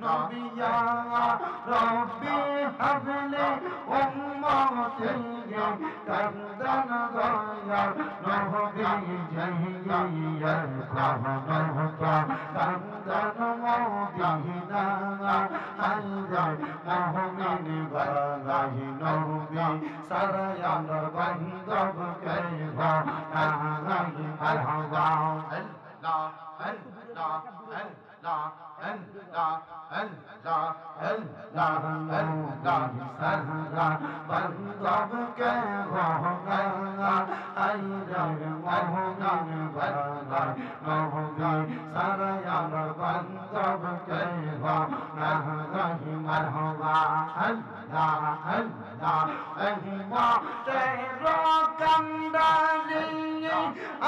نبيا ربي هب لي أمتي كمدن غير نهدي جهير كهنك لا সাই গান মহগান বরদান মহগান সরয়ার বান্ধব কেহ নহগান মরহগান হল্লা হল্লা অহিমা তের কন্দালি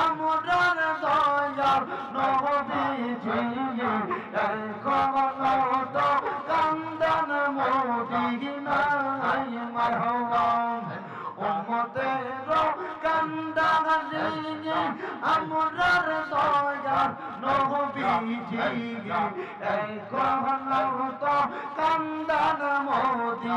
আমরার দয়াল নবী ঝিয়ে এর কমলত জিবি এই কহলাও তো কান্দন মোদি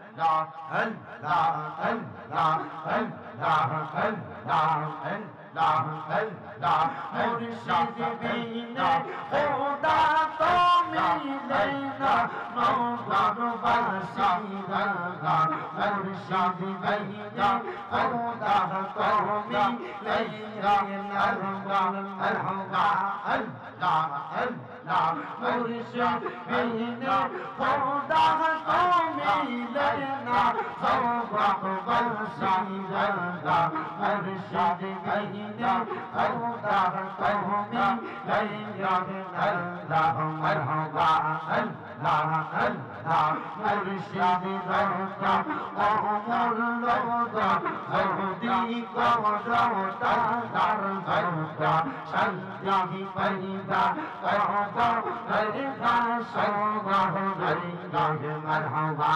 মুর্শিদ বিনে খোদা তো মিলে না নবর বাসিরা মুর্শিদ বিনে খোদা তো মিলে না নবর বাসিরা نعم مرشد بينا فرده قومي لنا فرح برسلنا مرشد بينا فرده قومي لنا الله مرحبا الله الله مرشد بينا أمر لوضع فردي قوضع تهدر فردا شجع بينا فردا مرحبا صلاه الله مرحبا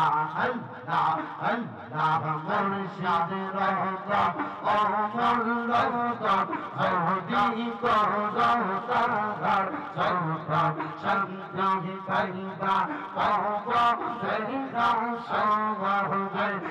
الله الله مرشد رضا عمر رضا هدي قرضا قرار صلتا شمده فيدا قرضا فيدا صلاه الله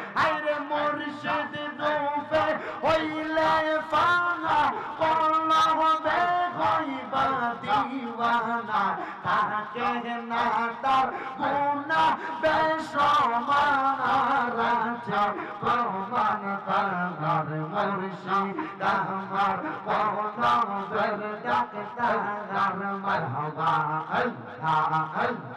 তার গুনা বেসমানা রাজা প্রমাণ তার মুর্শিদ আমার পৌনদের ডাক তার মারহাবা আল্লাহ আল্লাহ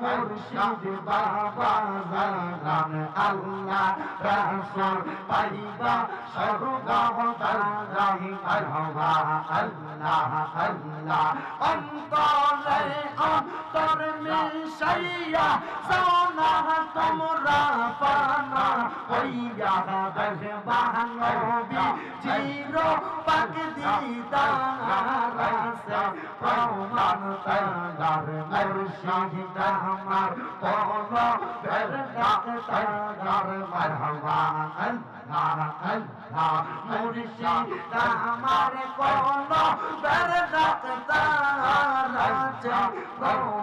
মুর্শিদ বাবা জানান আল্লাহ রাসূল পাইবা সর্বদাহ তারাই আল্লাহ আল্লাহ আল্লাহ অন্তরে অন্তর সাইয়া সোনা তোমরা পানা, হইয়া রহবান নবী, চির পাক দিদার প্রমাণ তার মুর্শিদ আমার, কোন তার মারহাবা আমার, কোন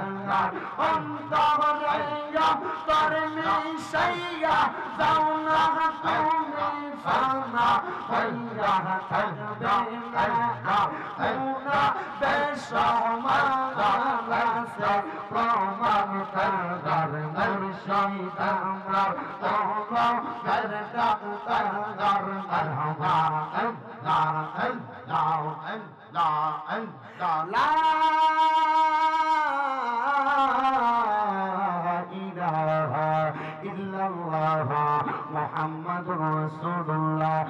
جهنم انظر الي ترمي سيئة زونتني فما هي تدبينها هنا بشعما غرسة رمم تنظر مرشي تنظر تنظر تردق تنظر مرحبا لا لا لا لا لا الله محمد رسول الله